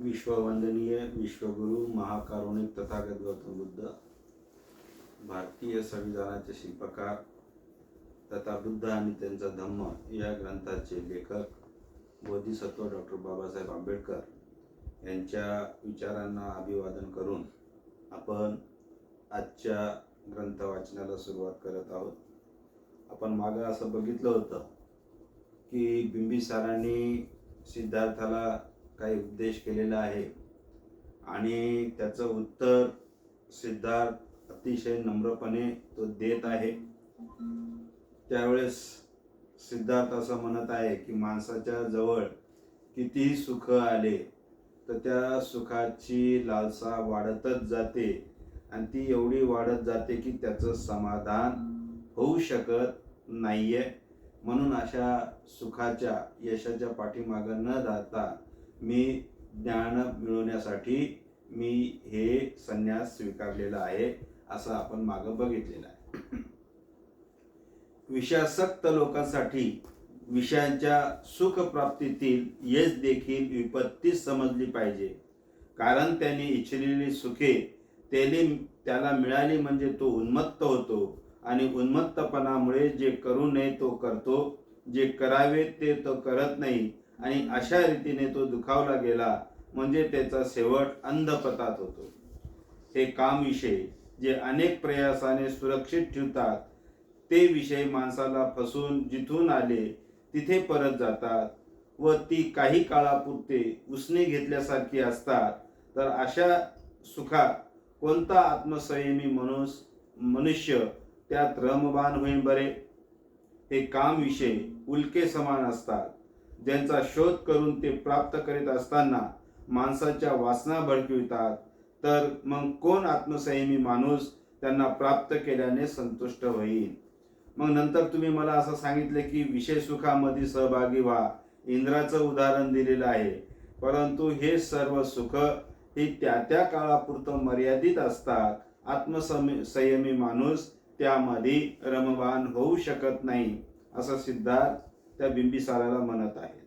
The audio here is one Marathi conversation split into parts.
विश्ववंदनीय विश्वगुरु महाकारुणिक तथागत गौतम बुद्ध भारतीय संविधानाचे शिल्पकार तथा बुद्ध आणि त्यांचा धम्म या ग्रंथाचे लेखक बोधिसत्व डॉक्टर बाबासाहेब आंबेडकर यांच्या विचारांना अभिवादन करून आपण आजच्या ग्रंथ वाचनाला सुरुवात करत आहोत. आपण मागं असं बघितलं होतं की बिंबिसारांनी सिद्धार्थाला काही उपदेश केलेला आहे. आणि त्याचं उत्तर सिद्धार्थ अतिशय नम्रपणे तो देत आहे. त्यावेळेस सिद्धार्थ असं म्हणत आहे की माणसाच्या जवळ कितीही सुख आले तर त्या सुखाची लालसा वाढतच जाते. आणि ती एवढी वाढत जाते की त्याचं समाधान होऊ शकत नाहीये. म्हणून अशा सुखाच्या यशाच्या पाठीमागं न जाता मी ज्ञान मिळवण्यासाठी मी हे संन्यास स्वीकारलेला आहे असं आपण मागं बघितलेलं आहे. विषयासक्त लोकांसाठी विषयांच्या सुखप्राप्तीतील यश देखील विपत्ती समजली पाहिजे. कारण त्याने इच्छिलेली सुखे त्याने त्याला मिळाली म्हणजे तो उन्मत्त होतो आणि उन्मत्तपणामुळे जे करू नये तो करतो जे करावे ते तो करत नाही आणि अशा रीतीने तो दुखावला गेला म्हणजे त्याचा शेवट अंधपतात होतो. हे काम विषय जे अनेक प्रयासाने सुरक्षित ठेवतात ते विषय माणसाला फसून जिथून आले तिथे परत जातात व ती काही काळापुरते उसने घेतल्यासारखी असतात. तर अशा सुखात कोणता आत्मसंयमी मनुस मनुष्य त्यात रमबान होईल बरे? हे काम विषय उल्के समान असतात. ज्यांचा शोध करून ते प्राप्त करीत असताना माणसाच्या वासना भडकवितात तर मग कोण आत्मसंयमी माणूस त्यांना प्राप्त केल्याने संतुष्ट होईल? मग नंतर तुम्ही मला असं सांगितले की विषय सुखामध्ये सहभागी व्हा. इंद्राचं उदाहरण दिलेलं आहे. परंतु हे सर्व सुख हे त्या त्या काळापुरतं मर्यादित असतात. आत्मसंयमी संयमी माणूस त्यामध्ये रमवान होऊ शकत नाही असं सिद्धार्थ त्या बिंबिसाराला म्हणत आहेत.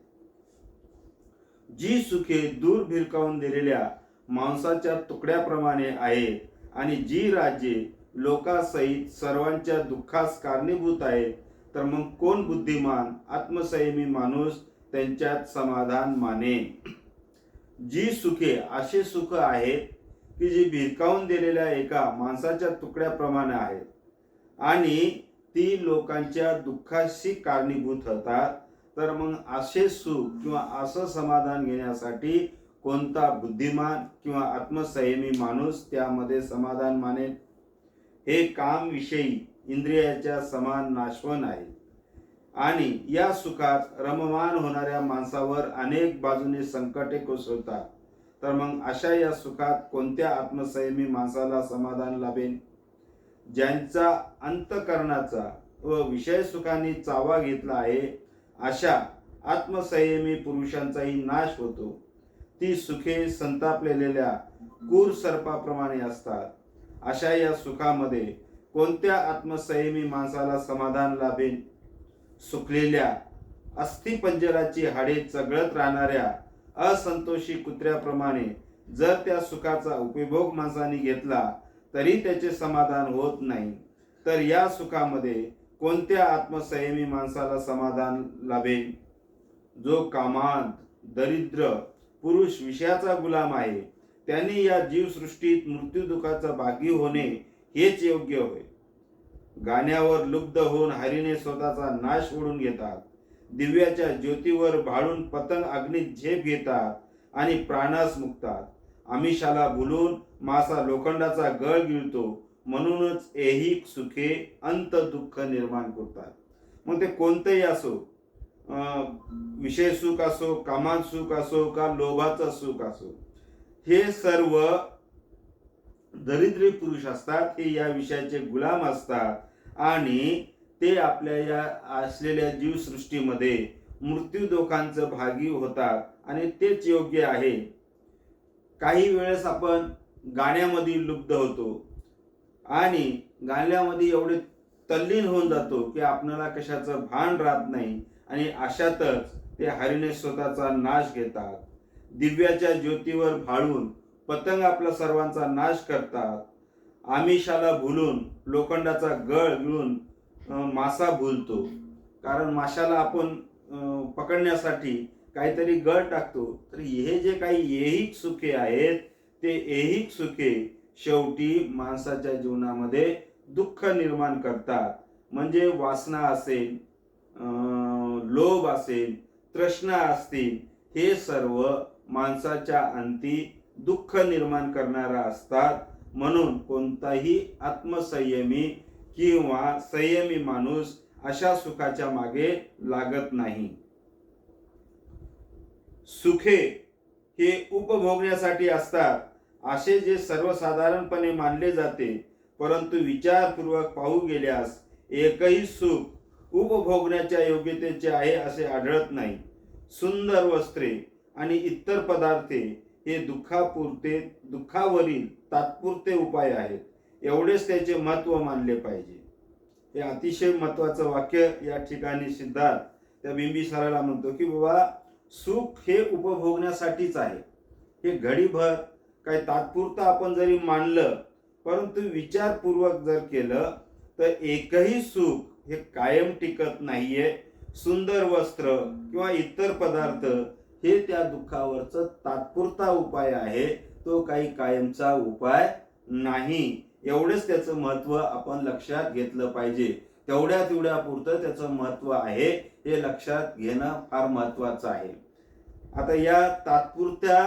जी सुखे दूर भिरकावून दिलेल्या मांसाच्या तुकड्याप्रमाणे आहेत आणि जी राज्ये लोकासहित सर्वांच्या दुःखास कारणीभूत आहेत तर मग कोण बुद्धिमान आत्मसंयमी माणूस त्यांच्यात समाधान माने? जी सुखे असे सुख आहेत की जी भिरकावून दिलेल्या एका माणसाच्या तुकड्याप्रमाणे आहेत. आणि ती लोकांच्या दुःखाशी कारणीभूत होतात तर मग असे सुख किंवा असं समाधान घेण्यासाठी कोणता बुद्धिमान किंवा आत्मसंयमी माणूस त्यामध्ये समाधान मानेल? हे काम विषयी इंद्रियाच्या समान नाशवन आहे. आणि या सुखात रममान होणाऱ्या माणसावर अनेक बाजूने संकटे कोसळतात. तर मग अशा या सुखात कोणत्या आत्मसंयमी माणसाला समाधान लाभेल? ज्यांचा अंतकरणाचा व विषय सुखाने चावा घेतला आहे अशा आत्मसंयमी पुरुषांचाही नाश होतो. ती सुखे संतापलेल्या कूर सर्पाप्रमाणे असतात. अशा या सुखामध्ये कोणत्या आत्मसंयमी माणसाला समाधान लाभेल सुकलेल्या अस्थिपंजराची हाडे चगळत राहणाऱ्या असंतोषी कुत्र्याप्रमाणे जर त्या सुखाचा उपभोग माणसाने घेतला तरी त्याचे समाधान होत नाही. तर या सुखामध्ये कोणत्या आत्मसंयमी माणसाला समाधान लाभेल? जो कामांत दरिद्र पुरुष विषयाचा गुलाम आहे त्यांनी या जीवसृष्टीत मृत्यूदुखाचा भागी होणे हेच योग्य होय. गाण्यावर लुब्ध होऊन हरीने स्वतःचा नाश ओढून घेतात. दिव्याच्या ज्योतीवर भाळून पतंग अग्नीत झेप घेतात आणि प्राणास मुक्तात. आमिषाला भुलून मासा लोखंडाचा गळ गिळतो. म्हणूनच एही सुखे अंत दुःख निर्माण करतात. मग ते कोणतेही असो विषय सुख असो कामात सुख असो का लोभाचं सुख असो हे सर्व दरिद्री पुरुष असतात हे या विषयाचे गुलाम असतात आणि ते आपल्या या असलेल्या जीवसृष्टीमध्ये मृत्यू दोखांचं भागी होतात आणि तेच योग्य आहे. काही वेळेस आपण गाण्यामध्ये लुब्ध होतो आणि गाण्यामध्ये एवढे तल्लीन होऊन जातो की आपल्याला कशाचं भान राहत नाही आणि अशातच ते हरीने स्वतःचा नाश घेतात. दिव्याच्या ज्योतीवर भाळून पतंग आपला सर्वांचा नाश करतात. आमिषाला भुलून लोखंडाचा गळ गिळून मासा भुलतो. कारण माशाला आपण पकडण्यासाठी काहीतरी गळ टाकतो. तर हे जे काही ऐहिक सुखे आहेत ते ऐहिक सुखे शेवटी माणसाच्या जीवनामध्ये दुःख निर्माण करतात. म्हणजे वासना असेल लोभ असेल तृष्णा असतील हे सर्व माणसाच्या अंती दुःख निर्माण करणारा असतात. म्हणून कोणताही आत्मसंयमी किंवा संयमी माणूस अशा सुखाच्या मागे लागत नाही. सुखे हे उपभोगण्यासाठी असतात. असे जे सर्वसाधारणपणे मानले जाते परंतु विचारपूर्वक पाहू गेल्यास एकही सुख उपभोगण्याच्या योग्यतेचे आहे असे आढळत नाही. सुंदर वस्त्रे आणि इतर पदार्थे हे दुःखापुरते दुःखावरील तात्पुरते उपाय आहेत. एवढेच त्याचे महत्त्व मानले पाहिजे. हे अतिशय महत्त्वाचं वाक्य या ठिकाणी सिद्धार्थ त्या बिंबिसाराला म्हणतो की बाबा सुख हे उपभोगण्यासाठीच आहे. हे घडीभर काही तात्पुरतं आपण जरी मानलं परंतु विचारपूर्वक जर केलं तर एकही सुख हे कायम टिकत नाहीये. सुंदर वस्त्र किंवा इतर पदार्थ हे त्या दुःखावरचं तात्पुरता उपाय आहे. तो काही कायमचा उपाय नाही. एवढेच त्याचं महत्त्व आपण लक्षात घेतलं पाहिजे. तेवढ्या तेवढ्या पुरतं त्याचं महत्त्व आहे हे लक्षात घेणं फार महत्त्वाचं आहे. आता या तात्पुरत्या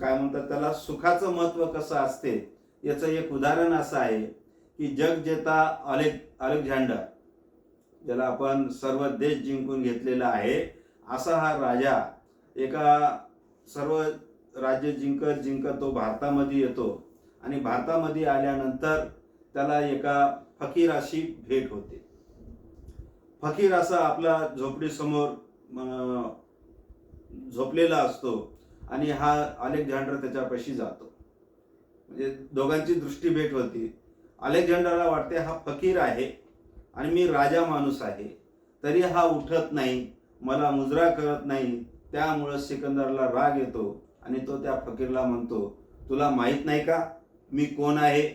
काय म्हणतात त्याला सुखाचं महत्त्व कसं असते याचं एक उदाहरण असं आहे की जग जेता अलेक अलेक्झांडर ज्याला आपण सर्व देश जिंकून घेतलेला आहे असा हा राजा एका सर्व राज्य जिंकत जिंकत तो भारतामध्ये येतो. आणि भारतामध्ये आल्यानंतर त्याला एका फकीराशी भेट होते. फकीर असा आपला झोपडीसमोर झोपलेला असतो आणि हा अलेक्झांडर त्याच्यापाशी जातो. म्हणजे दोघांची दृष्टी भेट होती. अलेक्झांडरला वाटते हा फकीर आहे आणि मी राजा माणूस आहे. तरी हा उठत नाही मला मुजरा करत नाही. त्यामुळं सिकंदरला राग येतो आणि तो त्या फकीरला म्हणतो तुला माहीत नाही का मी कोण आहे?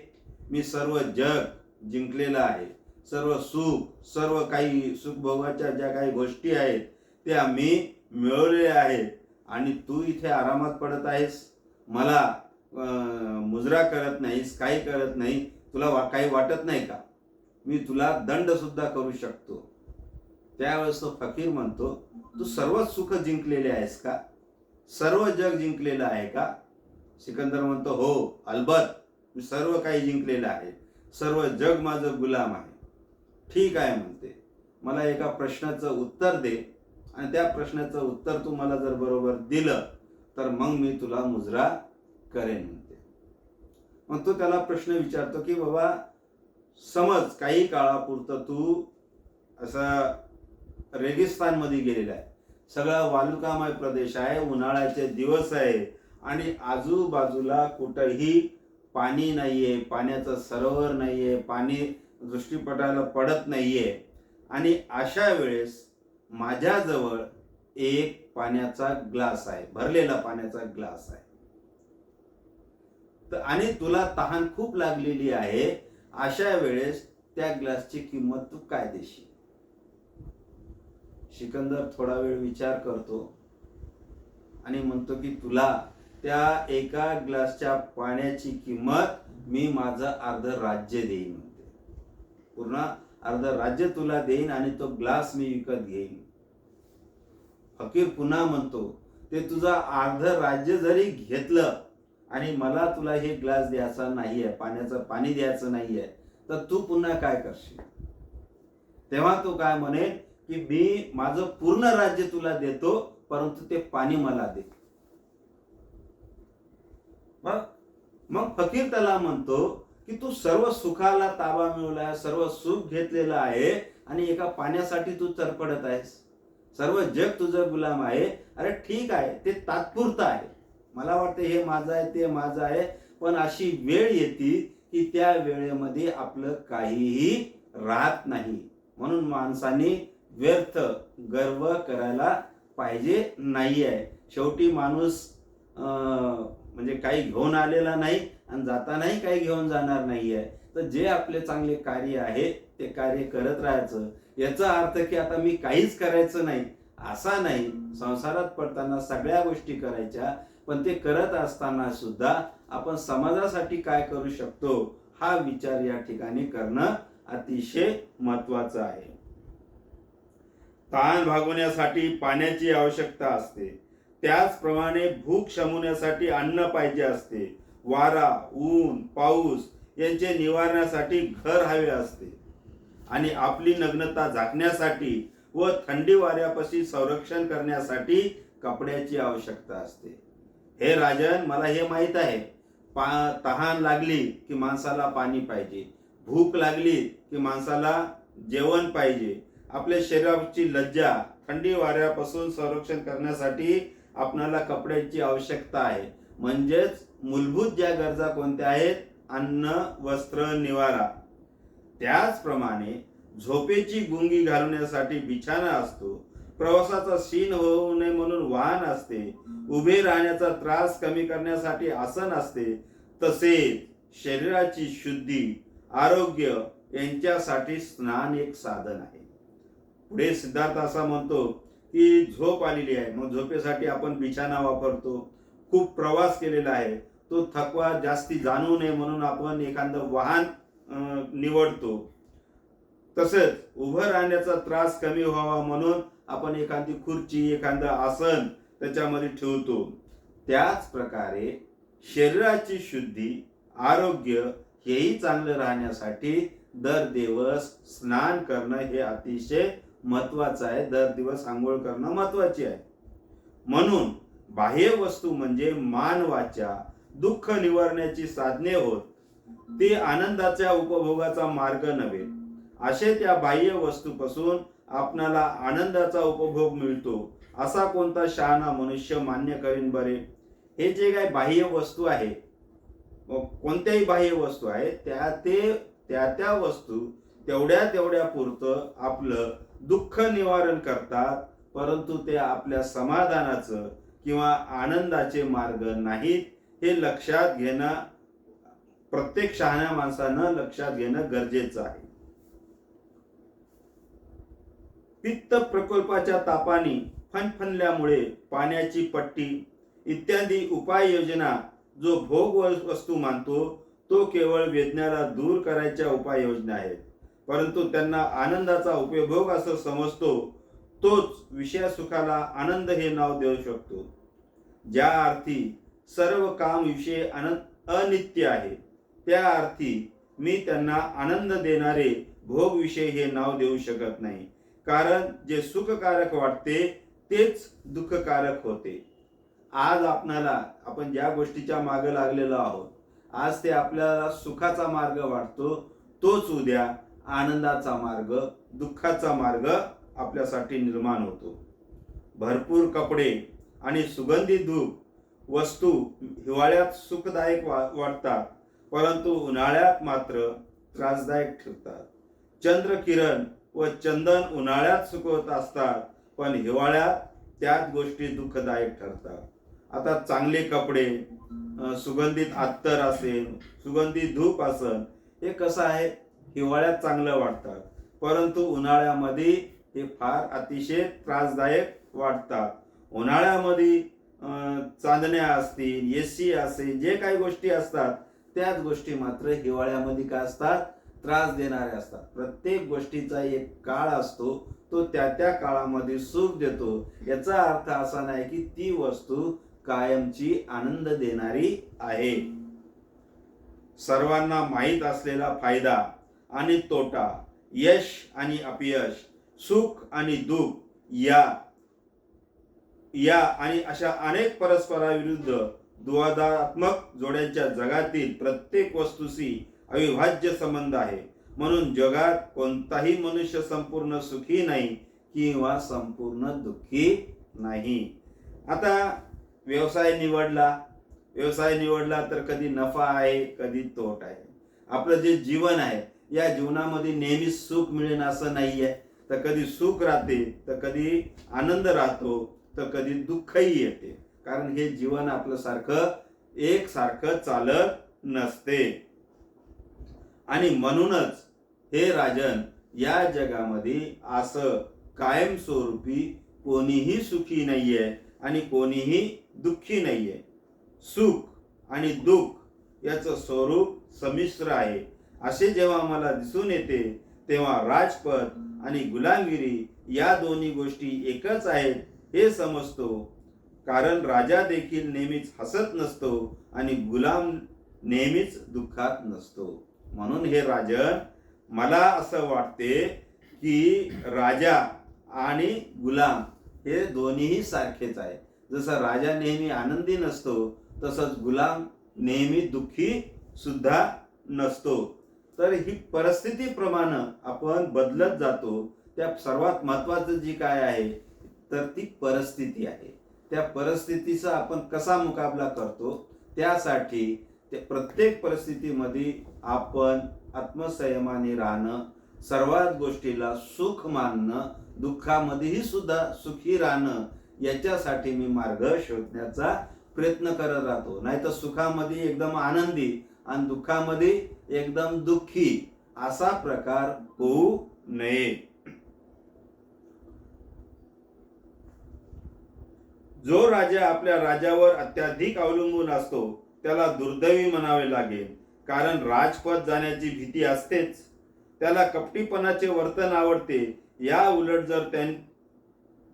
मी सर्व जग जिंकलेलं आहे. सर्व सुख सर्व काही सुखभोगाच्या ज्या काही गोष्टी आहेत त्या मी मिळवलेल्या आहेत. आणि तू इथे आरामात पडत आहेस. मला मुजरा करत नाहीस काही करत नाही. तुला वा काही वाटत नाही का? मी तुला दंडसुद्धा करू शकतो. त्यावेळेस तो फकीर म्हणतो तू सर्व सुख जिंकलेले आहेस का? सर्व जग जिंकलेलं आहे का? सिकंदर म्हणतो हो अलबत मी सर्व काही जिंकलेलं आहे. सर्व जग माझं गुलाम आहे. ठीक आहे म्हणते. मला एका प्रश्नाचं उत्तर दे आणि त्या प्रश्नाचं उत्तर तू मला जर बरोबर दिलं तर मग मी तुला मुजरा करेन म्हणते. मग तो त्याला प्रश्न विचारतो की बाबा समज काही काळापुरतं तू असं रेगिस्तानमध्ये गेलेला आहे. सगळा वालुकामय प्रदेश आहे उन्हाळ्याचे दिवस आहे आणि आजूबाजूला कुठंही पाणी नाहीये पाण्याचं सरोवर नाहीये पाणी दृष्टीपटाला पडत नाहीये. आणि अशा वेळेस माझ्याजवळ एक पाण्याचा ग्लास आहे भरलेला पाण्याचा ग्लास आहे. तर आणि तुला तहान खूप लागलेली आहे अशा वेळेस त्या ग्लासची किंमत तू काय देशील? सिकंदर थोडा वेळ विचार करतो आणि म्हणतो की तुला त्या एका ग्लासच्या पाण्याची किंमत मी माझं अर्ध राज्य देईन म्हणते. पूर्ण अर्ध राज्य तुला देईन आणि तो ग्लास मी विकत घेईन. फकीर पुन्हा म्हणतो ते तुझं अर्ध राज्य जरी घेतलं आणि मला तुला हे ग्लास द्यायचा नाहीये पाण्याचं पाणी द्यायचं नाहीये तर तू पुन्हा काय करशील? तेव्हा तो काय म्हणेल की मी माझं पूर्ण राज्य तुला देतो परंतु ते पाणी मला दे. मग मग फकीर त्याला म्हणतो की तू सर्व सुखाला ताबा मिळवला सर्व सुख घेतलेलं आहे आणि एका पाण्यासाठी तू तरपडत आहेस. सर्व जग तुझं गुलाम आहे. अरे ठीक आहे ते तात्पुरतं आहे. मला वाटतं हे माझं आहे ते माझं आहे. पण अशी वेळ येते की त्या वेळेमध्ये आपलं काहीही राहत नाही. म्हणून माणसाने व्यर्थ गर्व करायला पाहिजे नाही आहे शेवटी माणूस अं, म्हणजे काही घेऊन आलेला नाही आणि जातानाही काही घेऊन जाणार नाही आहे तर जे आपले चांगले कार्य आहे ते कार्य करत राहायचं. याचा अर्थ की आता मी काहीच करायचं नाही असा नाही. संसारात पडताना सगळ्या गोष्टी करायच्या पण ते करत असताना सुद्धा आपण समाजासाठी काय करू शकतो हा विचार या ठिकाणी करणं अतिशय महत्वाचं आहे. ताण भागवण्यासाठी पाण्याची आवश्यकता असते. त्याचप्रमाणे भूक शमवण्यासाठी अन्न पाहिजे असते. वारा ऊन पाऊस यांचे निवारण्यासाठी घर हवे असते. आणि आपली नग्नता झाकण्यासाठी व थंडी वाऱ्यापाशी संरक्षण करण्यासाठी कपड्याची आवश्यकता असते. हे राजन मला हे माहीत आहे. पा तहान लागली की माणसाला पाणी पाहिजे. भूक लागली की माणसाला जेवण पाहिजे. आपल्या शरीराची लज्जा थंडी वाऱ्यापासून संरक्षण करण्यासाठी आपणाला कपड्याची आवश्यकता आहे. म्हणजेच मूलभूत ज्या गरजा कोणत्या आहेत? अन्न वस्त्र निवारा. त्याचप्रमाणे झोपेची गुंगी घालवण्यासाठी बिछाना असतो. प्रवासाचा सीन होऊ नये म्हणून वाहन असते. उभे राहण्याचा त्रास कमी करण्यासाठी आसन असते. तसेच शरीराची शुद्धी आरोग्य यांच्यासाठी स्नान एक साधन आहे. पुढे सिद्धार्थ असा म्हणतो की झोप आलेली आहे. मग झोपेसाठी आपण बिछाना वापरतो. खूप प्रवास केलेला आहे. तो थकवा जास्ती जाणू नये म्हणून आपण एखादं वाहन निवडतो. तसेच उभं राहण्याचा त्रास कमी व्हावा म्हणून आपण एखादी खुर्ची एखादं आसन त्याच्यामध्ये ठेवतो. त्याच प्रकारे शरीराची शुद्धी आरोग्य हेही चांगलं राहण्यासाठी दर दिवस स्नान करणं हे अतिशय महत्वाचं आहे. दर दिवस आंघोळ करणं महत्वाची आहे. म्हणून बाह्य वस्तू म्हणजे मानवाच्या दुःख निवारण्याची साधने होत. ते आनंदाच्या उपभोगाचा मार्ग नव्हे. असे त्या बाह्य वस्तूपासून आपणाला आनंदाचा उपभोग मिळतो असा कोणता शहाणा मनुष्य मान्य करीन बरे? हे जे काही बाह्य वस्तू आहे कोणत्याही बाह्य वस्तू आहे त्या ते त्या त्या वस्तू तेवढ्या तेवढ्या पुरतं आपलं दुःख निवारण करतात परंतु ते आपल्या समाधानाचं किंवा आनंदाचे मार्ग नाहीत हे लक्षात घेणं प्रत्येक शहाण्या माणसानं लक्षात घेणं गरजेचं आहे. पित्त प्रकल्पाच्या तापाने फणफणल्यामुळे पाण्याची पट्टी इत्यादी उपाययोजना जो भोग वस्तू मानतो तो केवळ वेदनाला दूर करायच्या उपाययोजना आहेत. परंतु त्यांना आनंदाचा उपभोग असं समजतो तोच विषय सुखाला आनंद हे नाव देऊ शकतो. ज्या अर्थी सर्व काम विषय अन- अनित्य आहे त्या अर्थी मी त्यांना आनंद देणारे भोग विषय हे नाव देऊ शकत नाही. कारण जे सुखकारक वाटते तेच दुःखकारक होते. आज आपणाला आपण ज्या गोष्टीच्या मागे लागलेलो आहोत आज ते आपल्याला सुखाचा मार्ग वाटतो तोच उद्या आनंदाचा मार्ग दुःखाचा मार्ग आपल्यासाठी निर्माण होतो. भरपूर कपडे आणि सुगंधी धूप वस्तू हिवाळ्यात सुखदायक वा वाटतात परंतु उन्हाळ्यात मात्र त्रासदायक ठरतात. चंद्र किरण व चंदन उन्हाळ्यात सुकवत असतात पण हिवाळ्यात त्याच गोष्टी दुःखदायक ठरतात. आता चांगले कपडे सुगंधित अत्तर असेल सुगंधित धूप असेल हे कसं आहे? हिवाळ्यात चांगलं वाटतात. परंतु उन्हाळ्यामध्ये हे फार अतिशय त्रासदायक वाटतात. उन्हाळ्यामध्ये चांदण्या असतील एसी असेल जे काही गोष्टी असतात त्याच गोष्टी मात्र हिवाळ्यामध्ये काय असतात? त्रास देणारे असतात. प्रत्येक गोष्टीचा एक काळ असतो तो त्या त्या काळामध्ये सुख देतो. याचा अर्थ असा नाही की ती वस्तू कायमची आनंद देणारी आहे. सर्वांना माहीत असलेला फायदा आणि तोटा यश आणि अपयश सुख आणि दुःख या या आणि अशा अनेक परस्पराविरुद्ध दुवादात्मक जोड्यांच्या जगातील प्रत्येक वस्तूशी अविभाज्य संबंध आहे. म्हणून जगात कोणताही मनुष्य संपूर्ण सुखी नाही किंवा संपूर्ण दुःखी नाही. आता व्यवसाय निवडला. व्यवसाय निवडला तर कधी नफा आहे कधी तोट आहे. आपलं जे जीवन आहे या जीवनामध्ये नेहमी सुख मिळेल असं नाही आहे तर कधी सुख राहते तर कधी आनंद राहतो तर कधी दुःखही येते. कारण हे जीवन आपलं सारखं एक सारखं चालत नसते. आणि म्हणूनच हे राजन या जगामध्ये असं कायमस्वरूपी कोणीही सुखी नाहीये आणि कोणीही दुःखी नाहीये. सुख आणि दुःख याचं स्वरूप संमिश्र आहे. असे जेव्हा मला दिसून येते तेव्हा राजपद आणि गुलामगिरी या दोन्ही गोष्टी एकच आहेत हे समजतो. कारण राजा देखील नेहमीच हसत नसतो आणि गुलाम नेहमीच दुःखात नसतो. म्हणून हे राजन मला असं वाटते की राजा आणि गुलाम हे दोन्हीही सारखेच आहे जसं राजा नेहमी आनंदी नसतो तसंच गुलाम नेहमी दुःखी सुद्धा नसतो. तर ही परिस्थितीप्रमाणे आपण बदलत जातो. त्या सर्वात महत्वाचं जी काय आहे तर ती परिस्थिती आहे. त्या परिस्थितीचा आपण कसा मुकाबला करतो त्यासाठी ते प्रत्येक परिस्थितीमध्ये आपण आत्मसंयमाने राहणं सर्वात गोष्टीला सुख मानणं दुःखामध्येही सुद्धा सुखी राहणं याच्यासाठी मी मार्ग शोधण्याचा प्रयत्न करत राहतो. नाही तर सुखामध्ये एकदम आनंदी आणि दुःखामध्ये एकदम दुःखी असा प्रकार होऊ नये. जो राजा आपल्या राजावर अत्याधिक अवलंबून असतो त्याला दुर्दैवी म्हणावे लागेल. कारण राजपद जाण्याची भीती असतेच. त्याला कपटीपणाचे वर्तन आवडते. या उलट जर त्यां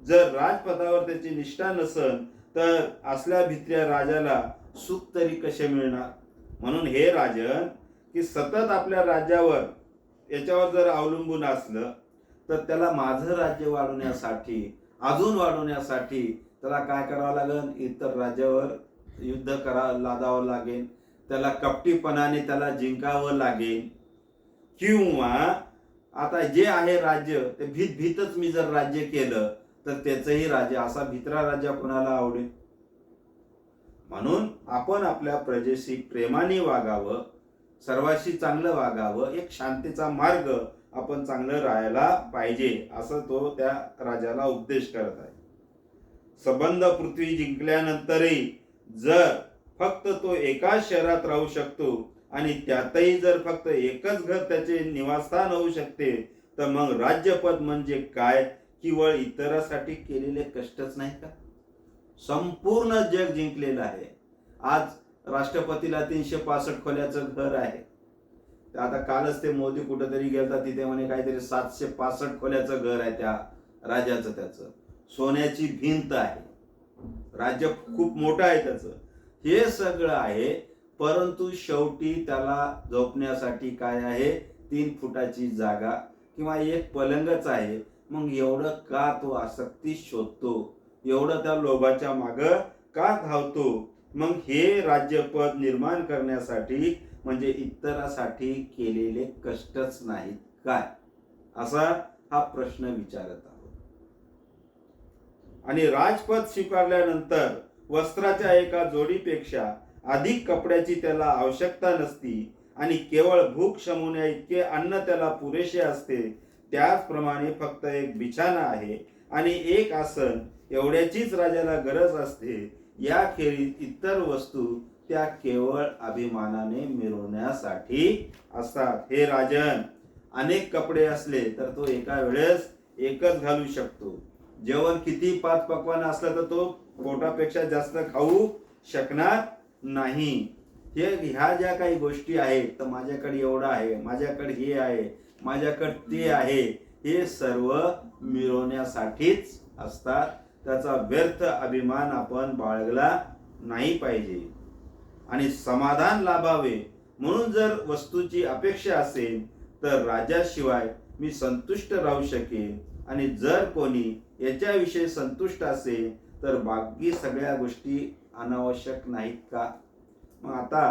जर राजपदावर त्याची निष्ठा नसन तर असल्या भित्र्या राजाला सुख तरी कसे मिळणार? म्हणून हे राजन की सतत आपल्या राज्यावर याच्यावर जर अवलंबून असलं तर त्याला माझं राज्य वाढवण्यासाठी अजून वाढवण्यासाठी त्याला काय करावं लागेल? इतर राज्यावर युद्ध करा लादावं लागेल. त्याला कपटीपणाने त्याला जिंकावं लागेल. किंवा आता जे आहे राज्य ते भीत भीतच मी जर राज्य केलं तर त्याचंही राज्य असा भित्रा राज्य कोणाला आवडेल? म्हणून आपण आपल्या प्रजेशी प्रेमाने वागावं. सर्वाशी चांगलं वागावं एक शांतीचा मार्ग आपण चांगलं राहायला पाहिजे असं तो त्या राजाला उपदेश करत आहे. संबंध पृथ्वी जिंकल्यानंतरही जर फक्त तो एकाच शहरात राहू शकतो आणि त्यातही जर फक्त एकच घर त्याचे निवासस्थान होऊ शकते तर मग राज्यपद म्हणजे काय? केवळ इतरासाठी केलेले कष्टच नाही का? संपूर्ण जग जिंकलेलं आहे. आज राष्ट्रपतीला तीनशे पासष्ट खोल्याचं घर आहे. तर आता कालच ते मोदी कुठेतरी गेलता तिथे म्हणे काहीतरी सातशे पासष्ट खोल्याचं घर आहे त्या राजाचं त्याचं. सोन्याची भिंत आहे. राज्य खूप मोठं आहे त्याचं. हे सगळं आहे परंतु शेवटी त्याला झोपण्यासाठी काय आहे? तीन फुटाची जागा किंवा एक पलंगच आहे. मग एवढं का तो आसक्ती शोधतो? एवढं त्या लोभाच्या माग का धावतो? मग हे राज्यपद निर्माण करण्यासाठी म्हणजे इतरासाठी केलेले कष्टच नाहीत काय? असा हा प्रश्न विचारत आहोत. आणि राजपद स्वीकारल्यानंतर वस्त्राच्या एका जोडीपेक्षा अधिक कपड्याची त्याला आवश्यकता नसती आणि केवळ भूक शमवण्या इतके अन्न त्याला पुरेसे असते त्याचप्रमाणे फक्त एक बिछाना आहे आणि एक आसन एवढ्याचीच राजाला गरज असते याखेरीज इतर वस्तू त्या केवळ अभिमानाने मिरवण्यासाठी असतात. हे राजन अनेक कपडे असले तर तो एका वेळेस एकच घालू शकतो. जेवण किती पाच पकवान असलं तर तो पोटापेक्षा जास्त खाऊ शकणार नाही. हे ह्या ज्या काही गोष्टी आहेत तर माझ्याकडे एवढं आहे माझ्याकडे हे आहे माझ्याकडे ते आहे हे सर्व मिळवण्यासाठीच असतात. त्याचा व्यर्थ अभिमान आपण बाळगला नाही पाहिजे. आणि समाधान लाभावे. म्हणून जर वस्तूची अपेक्षा असेल तर राजाशिवाय मी संतुष्ट राहू शकेन. आणि जर कोणी याच्याविषयी संतुष्ट असेल तर बाकी सगळ्या गोष्टी अनावश्यक नाहीत का? मग आता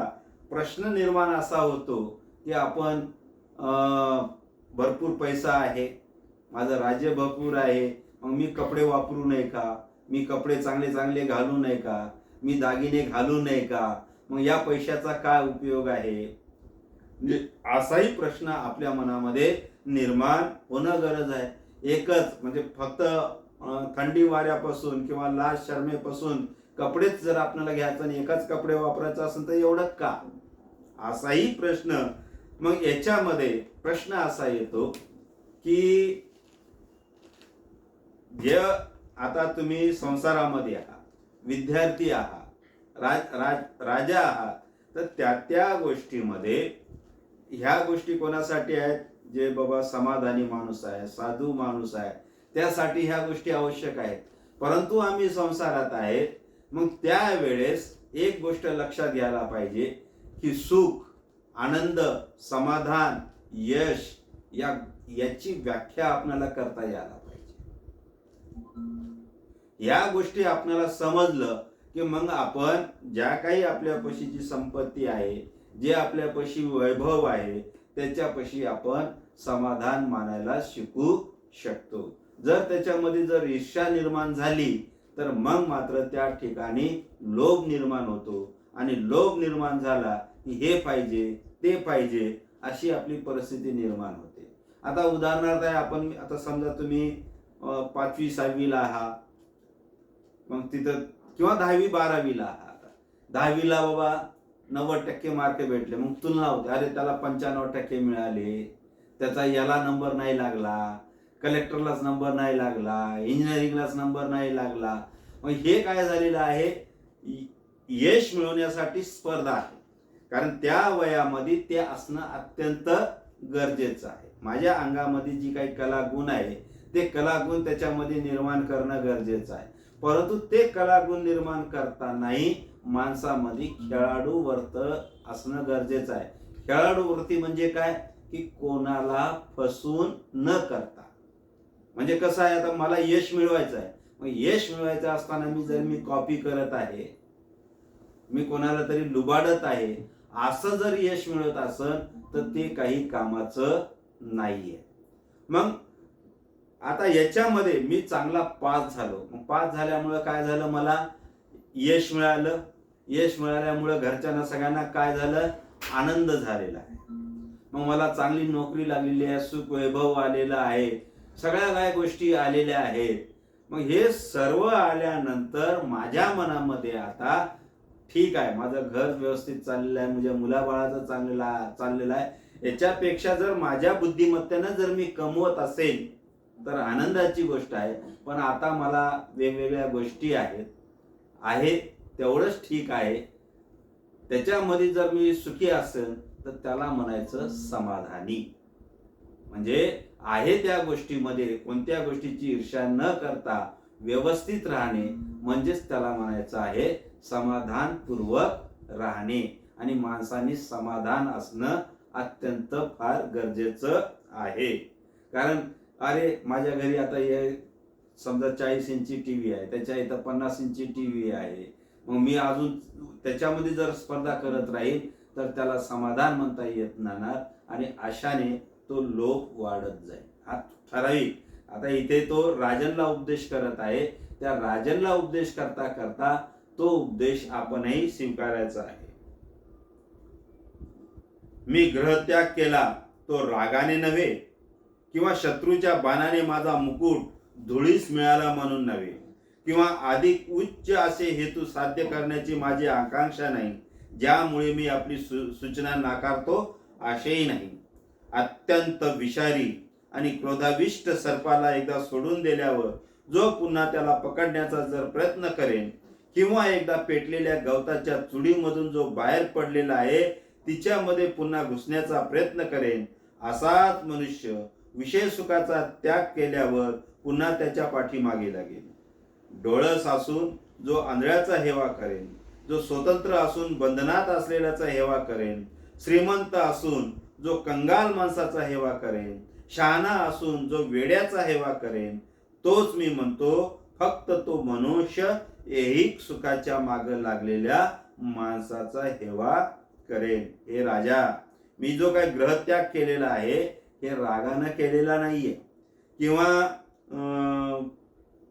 प्रश्न निर्माण असा होतो की आपण भरपूर पैसा आहे. माझं राज्य भरपूर आहे. मग मी कपडे वापरू नये का? मी कपडे चांगले चांगले घालू नये का? मी दागिने घालू नये का? मग या पैशाचा काय उपयोग आहे? म्हणजे असाही प्रश्न आपल्या मनामध्ये निर्माण होणं गरज आहे. एकच म्हणजे फक्त थंडी वाऱ्यापासून किंवा लाज शर्मेपासून कपडेच जर आपल्याला घ्यायचं आणि एकाच कपडे वापरायचं असेल तर एवढं का? असाही प्रश्न. मग याच्यामध्ये प्रश्न असा येतो की जे आता तुम्ही संसारामध्ये आहात विद्यार्थी आहात राज राज राजा आहात तर त्या त्या गोष्टीमध्ये ह्या गोष्टी कोणासाठी आहेत? जे बाबा समाधानी माणूस आहे साधू माणूस आहे त्यासाठी ह्या गोष्टी आवश्यक आहेत. परंतु आम्ही संसारात आहेत मग त्यावेळेस एक गोष्ट लक्षात घ्यायला पाहिजे की सुख आनंद समाधान यश या याची व्याख्या आपल्याला करता यायला या गोष्टी आपल्याला समजलं की मग आपण ज्या काही आपल्या पशीची संपत्ती आहे जे आपल्यापाशी वैभव आहे त्याच्यापाशी आपण समाधान मानायला शिकू शकतो. जर त्याच्यामध्ये जर ईर्ष्या निर्माण झाली तर मग मात्र त्या ठिकाणी लोभ निर्माण होतो. आणि लोभ निर्माण झाला की हे पाहिजे ते पाहिजे अशी आपली परिस्थिती निर्माण होते. आता उदाहरणार्थ आहे आपण आता समजा तुम्ही पाचवी सहावीला आहात मग तिथं किंवा दहावी बारावीला आहात दहावीला बाबा नव्वद टक्के मार्क भेटले. मग तुलना होते. अरे त्याला पंच्याण्णव टक्के मिळाले. त्याचा याला नंबर नाही लागला. कलेक्टरलाच नंबर नाही लागला. इंजिनिअरिंगलाच नंबर नाही लागला. मग हे काय झालेलं आहे? यश मिळवण्यासाठी स्पर्धा आहे. कारण त्या वयामध्ये ते असणं अत्यंत गरजेचं आहे. माझ्या अंगामध्ये जी काही कला गुण आहे ते कलागुण त्याच्यामध्ये निर्माण करणं गरजेचं आहे. परंतु ते कलागुण निर्माण करतानाही माणसामध्ये खेळाडू वर्त असणं गरजेचं आहे. खेळाडू वृत्ती म्हणजे काय? की कोणाला फसवून न करता. म्हणजे कसं आहे? आता मला यश मिळवायचं आहे. मग यश मिळवायचं असताना मी जर मी कॉपी करत आहे मी कोणाला तरी लुबाडत आहे असं जर यश मिळत असेल तर ते काही कामाचं नाहीये. मग आता याच्यामध्ये मी चांगला पास झालो. मग पास झाल्यामुळं काय झालं मला? यश मिळालं. यश मिळाल्यामुळं घरच्यांना सगळ्यांना काय झालं? आनंद झालेला आहे. मग मला चांगली नोकरी लागलेली आहे सुख वैभव आलेला आहे. सगळ्या काय गोष्टी आलेल्या आहेत. मग हे सर्व आल्यानंतर माझ्या मनामध्ये आता ठीक आहे. माझं घर व्यवस्थित चाललेलं आहे. म्हणजे मुलाबाळाचं चाललेला चाललेलं आहे. याच्यापेक्षा जर माझ्या बुद्धिमत्तेनं जर मी कमवत असेल तर आनंदाची गोष्ट आहे. पण आता मला वेगवेगळ्या गोष्टी आहेत. आहे तेवढंच ठीक आहे. त्याच्यामध्ये जर मी सुखी असेल तर त्याला म्हणायचं समाधानी. म्हणजे आहे त्या गोष्टीमध्ये कोणत्या गोष्टीची ईर्ष्या न करता व्यवस्थित राहणे म्हणजेच त्याला म्हणायचं आहे समाधानपूर्वक राहणे. आणि माणसाने समाधान असणं अत्यंत फार गरजेचं आहे. कारण अरे माझ्या घरी आता हे समजा चाळीस इंची टी व्ही आहे त्याच्या इथं पन्नास इंची टी व्ही आहे. मग मी अजून त्याच्यामध्ये जर स्पर्धा करत राहील तर त्याला समाधान म्हणता येत नाणार आणि अशाने तो लोप वाढत जाईल. हा ठराविक. आता इथे तो राजनला उपदेश करत आहे. त्या राजनला उपदेश करता करता तो उपदेश आपणही स्वीकारायचा आहे. मी ग्रहत्याग केला तो रागाने नव्हे किंवा शत्रूच्या बाणाने माझा मुकुट धुळीस मिळाला म्हणून नव्हे. किंवा अधिक उच्च असे हेतू साध्य करण्याची माझी आकांक्षा नाही ज्यामुळे मी आपली सु सूचना नाकारतो असेही नाही. अत्यंत विषारी आणि क्रोधाविष्ट सर्पाला एकदा सोडून दिल्यावर जो पुन्हा त्याला पकडण्याचा जर प्रयत्न करेन किंवा एकदा पेटलेल्या गवताच्या चुडीमधून जो बाहेर पडलेला आहे तिच्यामध्ये पुन्हा घुसण्याचा प्रयत्न करेन असाच मनुष्य विषय सुखाचा त्याग केल्यावर पुन्हा त्याच्या पाठीमागे लागेल. डोळस असून जो आंधळ्याचा हेवा करेन जो स्वतंत्र असून बंधनात असलेल्याचा हेवा करेन श्रीमंत असून जो कंगाल माणसाचा हेवा करेन शहाणा असून जो वेड्याचा हेवा करेन तोच मी म्हणतो फक्त तो मनुष्य ऐहिक सुखाच्या माग लागलेल्या माणसाचा हेवा करेन. हे राजा मी जो काही ग्रहत्याग केलेला आहे हे रागानं केलेला नाहीये. किंवा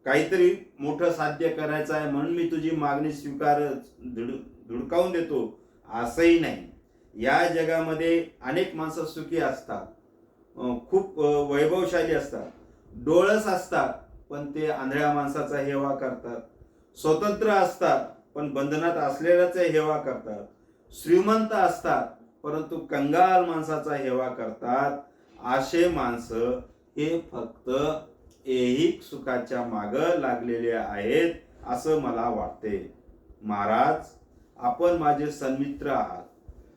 काहीतरी मोठं साध्य करायचं आहे म्हणून मी तुझी मागणी स्वीकार धुड धुडकावून देतो असंही नाही. या जगामध्ये अनेक माणसं सुखी असतात. खूप वैभवशाली असतात. डोळस असतात पण ते आंधळ्या माणसाचा हेवा करतात. स्वतंत्र असतात पण बंधनात असलेल्याचा हेवा करतात. श्रीमंत असतात परंतु कंगाल माणसाचा हेवा करतात. असे माणसं हे फक्त ऐहिक सुखाच्या माग लागलेले आहेत असं मला वाटते. महाराज आपण माझे सन्मित्र आहात.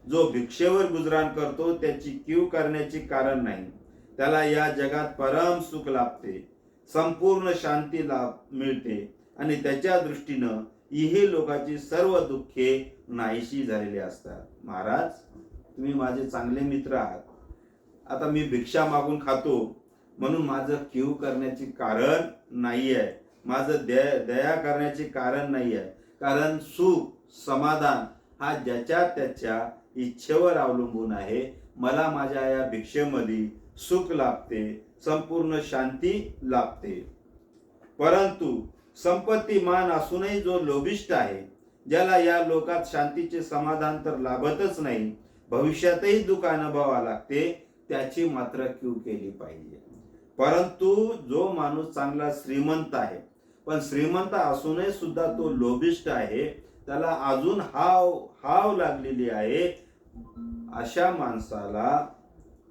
जो भिक्षेवर गुजराण करतो त्याची कीव करण्याची कारण नाही. त्याला या जगात परम सुख लाभते. संपूर्ण शांती लाभ मिळते आणि त्याच्या दृष्टीनं इहे लोकांची सर्व दुःखे नाहीशी झालेली असतात. महाराज तुम्ही माझे चांगले मित्र आहात. आता मी भिक्षा मागून खातो म्हणून माझं कीव करण्याचे कारण नाही आहे माझं दया दया करण्याचे कारण नाही आहे कारण सुख समाधान हा ज्याच्या त्याच्या इच्छेवर अवलंबून आहे. मला माझ्या या भिक्षेमध्ये सुख लाभते संपूर्ण शांती लाभते. परंतु संपत्ती मान असूनही जो लोभिष्ट आहे ज्याला या लोकात शांतीचे समाधान तर लाभतच नाही भविष्यातही दुःख अनुभवा लागते त्याची मात्र क्यू केली पाहिजे. परंतु जो माणूस चांगला श्रीमंत आहे पण श्रीमंत असूनही सुद्धा तो लोभिष्ट आहे त्याला अजून हाव हाव लागलेली आहे अशा माणसाला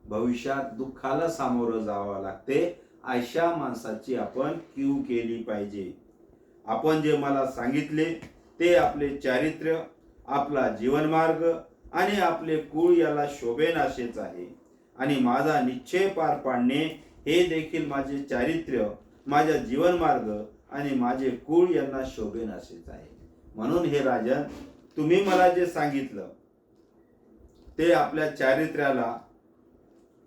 भविष्यात दुःखाला सामोरं जावं लागते. अशा माणसाची आपण क्यू केली पाहिजे. आपण जे मला सांगितले ते आपले चारित्र्य आपला जीवनमार्ग आणि आपले कुळ याला शोभेन असेच आहे. आणि माझा निश्चय पार पाडणे हे देखील माझे चारित्र्य माझा जीवनमार्ग आणि माझे कुळ यांना शोभेन असेच आहे. म्हणून हे राजन तुम्ही मला जे सांगितलं ते आपल्या चारित्र्याला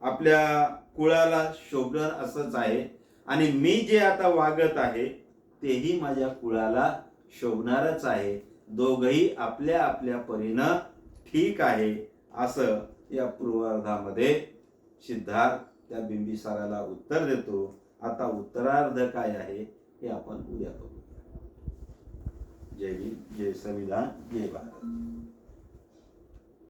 आपल्या कुळाला शोभन असंच आहे. आणि मी जे आता वागत आहे तेही माझ्या कुळाला शोभणारच आहे. दोघही आपल्या आपल्या परीनं ठीक आहे असं या पूर्वार्धामध्ये सिद्धार्थ त्या बिंबिसाराला उत्तर देतो. आता उत्तरार्ध काय आहे हे आपण उद्या करू जय भीम जय संविधान जय भारत.